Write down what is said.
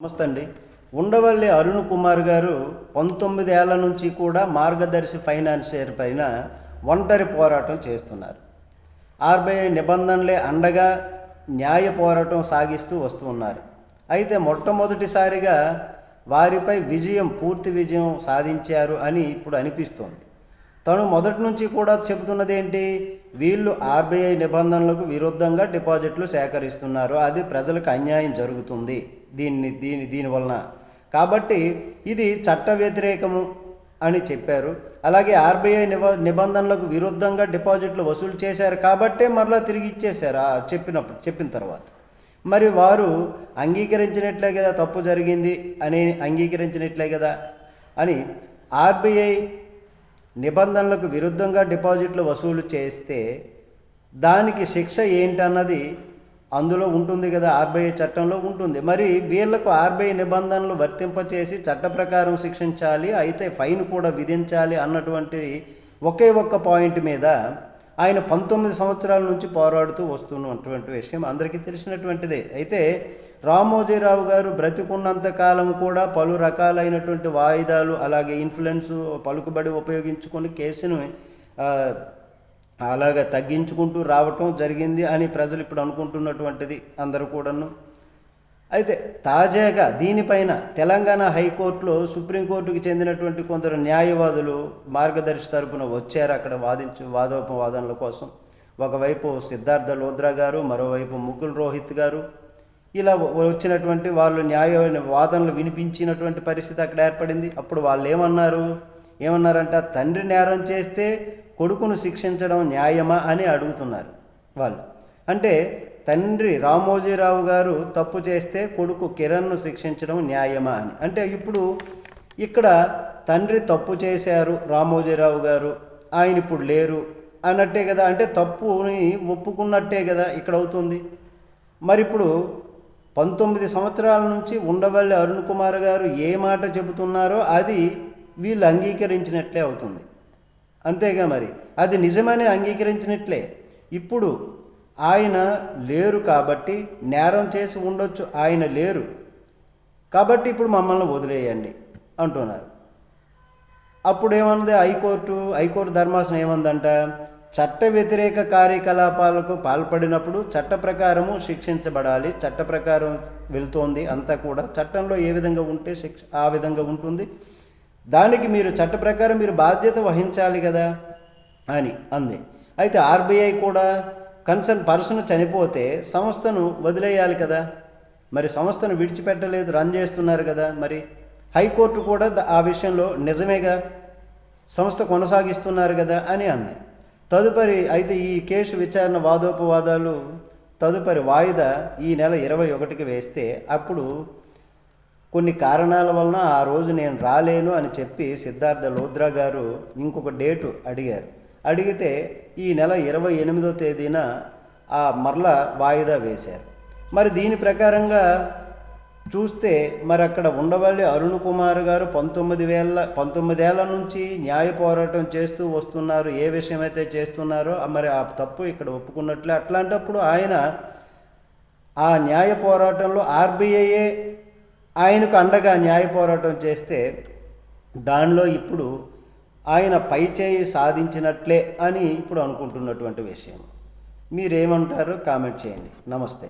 నమస్తే అండి ఉండవల్లి అరుణ్ కుమార్ గారు పంతొమ్మిది ఏళ్ళ నుంచి కూడా మార్గదర్శి ఫైనాన్షియర్ పైన ఒంటరి పోరాటం చేస్తున్నారు. ఆర్బీఐ నిబంధనలే అండగా న్యాయ పోరాటం సాగిస్తూ వస్తూ ఉన్నారు. అయితే మొట్టమొదటిసారిగా వారిపై విజయం పూర్తి విజయం సాధించారు అని ఇప్పుడు అనిపిస్తోంది. తను మొదటి నుంచి కూడా చెబుతున్నది ఏంటి వీళ్ళు ఆర్బీఐ నిబంధనలకు విరుద్ధంగా డిపాజిట్లు సేకరిస్తున్నారు. అది ప్రజలకు అన్యాయం జరుగుతుంది. దీన్ని దీని దీనివలన కాబట్టి ఇది చట్ట వ్యతిరేకము అని చెప్పారు. అలాగే ఆర్బీఐ నిబ నిబంధనలకు విరుద్ధంగా డిపాజిట్లు వసూలు చేశారు కాబట్టే మరలా తిరిగి ఇచ్చేశారు చెప్పినప్పుడు చెప్పిన తర్వాత. మరి వారు అంగీకరించినట్లే కదా తప్పు జరిగింది అని అంగీకరించినట్లే కదా అని ఆర్బీఐ నిబంధనలకు విరుద్ధంగా డిపాజిట్లు వసూలు చేస్తే దానికి శిక్ష ఏంటన్నది అందులో ఉంటుంది కదా ఆర్బీఐ చట్టంలో ఉంటుంది. మరి వీళ్ళకు ఆర్బీఐ నిబంధనలు వర్తింపచేసి చట్ట ప్రకారం శిక్షించాలి అయితే ఫైన్ కూడా విధించాలి అన్నటువంటి ఒకే ఒక్క పాయింట్ మీద ఆయన పంతొమ్మిది సంవత్సరాల నుంచి పోరాడుతూ వస్తున్నటువంటి విషయం అందరికీ తెలిసినటువంటిదే. అయితే రామోజీరావు గారు బ్రతికున్నంత కాలం కూడా పలు రకాలైనటువంటి వాయిదాలు అలాగే ఇన్ఫ్లుయెన్స్ పలుకుబడి ఉపయోగించుకొని కేసును అలాగ తగ్గించుకుంటూ రావటం జరిగింది అని ప్రజలు ఇప్పుడు అనుకుంటున్నటువంటిది అందరూ కూడాను. అయితే తాజాగా దీనిపైన తెలంగాణ హైకోర్టులో సుప్రీంకోర్టుకి చెందినటువంటి కొందరు న్యాయవాదులు మార్గదర్శి తరపున వచ్చారు అక్కడ వాదించు వాదోపవాదనల కోసం. ఒకవైపు సిద్ధార్థ లోద్రా గారు మరోవైపు ముకుల్ రోహిత్ గారు. ఇలా వచ్చినటువంటి వాళ్ళు న్యాయ వాదనలు వినిపించినటువంటి పరిస్థితి అక్కడ ఏర్పడింది. అప్పుడు వాళ్ళు ఏమన్నారు ఏమన్నారంట? తండ్రి నేరం చేస్తే కొడుకును శిక్షించడం న్యాయమా అని అడుగుతున్నారు వాళ్ళు. అంటే తండ్రి రామోజీరావు గారు తప్పు చేస్తే కొడుకు కిరణ్ను శిక్షించడం న్యాయమా అని. అంటే ఇప్పుడు ఇక్కడ తండ్రి తప్పు చేశారు రామోజీరావు గారు ఆయన ఇప్పుడు లేరు అన్నట్టే కదా. అంటే తప్పుని ఒప్పుకున్నట్టే కదా ఇక్కడ అవుతుంది. మరి ఇప్పుడు పంతొమ్మిది సంవత్సరాల నుంచి ఉండవల్లి అరుణ్ కుమార్ గారు ఏ మాట చెబుతున్నారో అది వీళ్ళు అంగీకరించినట్లే అవుతుంది. అంతేగా మరి. అది నిజమని అంగీకరించినట్లే. ఇప్పుడు ఆయన లేరు కాబట్టి నేరం చేసి ఉండొచ్చు ఆయన లేరు కాబట్టి ఇప్పుడు మమ్మల్ని వదిలేయండి అంటున్నారు. అప్పుడు ఏమన్నది హైకోర్టు హైకోర్టు ధర్మాసనం ఏమందంట? చట్ట వ్యతిరేక కార్యకలాపాలకు పాల్పడినప్పుడు చట్ట ప్రకారము శిక్షించబడాలి చట్ట ప్రకారం వెళ్తోంది అంతా కూడా. చట్టంలో ఏ విధంగా ఉంటే శిక్ష ఆ విధంగా ఉంటుంది. దానికి మీరు చట్ట ప్రకారం మీరు బాధ్యత వహించాలి కదా అని అంది. అయితే ఆర్బీఐ కూడా కన్సర్న్ పర్సన్ చనిపోతే సంస్థను వదిలేయాలి కదా. మరి సంస్థను విడిచిపెట్టలేదు రన్ చేస్తున్నారు కదా మరి. హైకోర్టు కూడా ఆ విషయంలో నిజమేగా? సంస్థ కొనసాగిస్తున్నారు కదా అని అంది. తదుపరి అయితే ఈ కేసు విచారణ వాదోపవాదాలు తదుపరి వాయిదా ఈ నెల ఇరవై ఒకటికి వేస్తే అప్పుడు కొన్ని కారణాల వలన ఆ రోజు నేను రాలేను అని చెప్పి సిద్ధార్థ లోద్రా గారు ఇంకొక డేటు అడిగారు. అడిగితే ఈ నెల ఇరవై ఎనిమిదో తేదీన ఆ మరల వాయిదా వేశారు. మరి దీని ప్రకారంగా చూస్తే మరి అక్కడ ఉండవల్లి అరుణ్ కుమార్ గారు పంతొమ్మిది వేల పంతొమ్మిదేళ్ళ నుంచి న్యాయ పోరాటం చేస్తూ వస్తున్నారు. ఏ విషయమైతే చేస్తున్నారో మరి ఆ తప్పు ఇక్కడ ఒప్పుకున్నట్లే. అట్లాంటప్పుడు ఆయన ఆ న్యాయ పోరాటంలో ఆర్బీఐఏ ఆయనకు అండగా న్యాయ పోరాటం చేస్తే దానిలో ఇప్పుడు ఆయన పై చేయి సాధించినట్లే అని ఇప్పుడు అనుకుంటున్నటువంటి విషయం. మీరేమంటారో? కామెంట్ చేయండి. నమస్తే.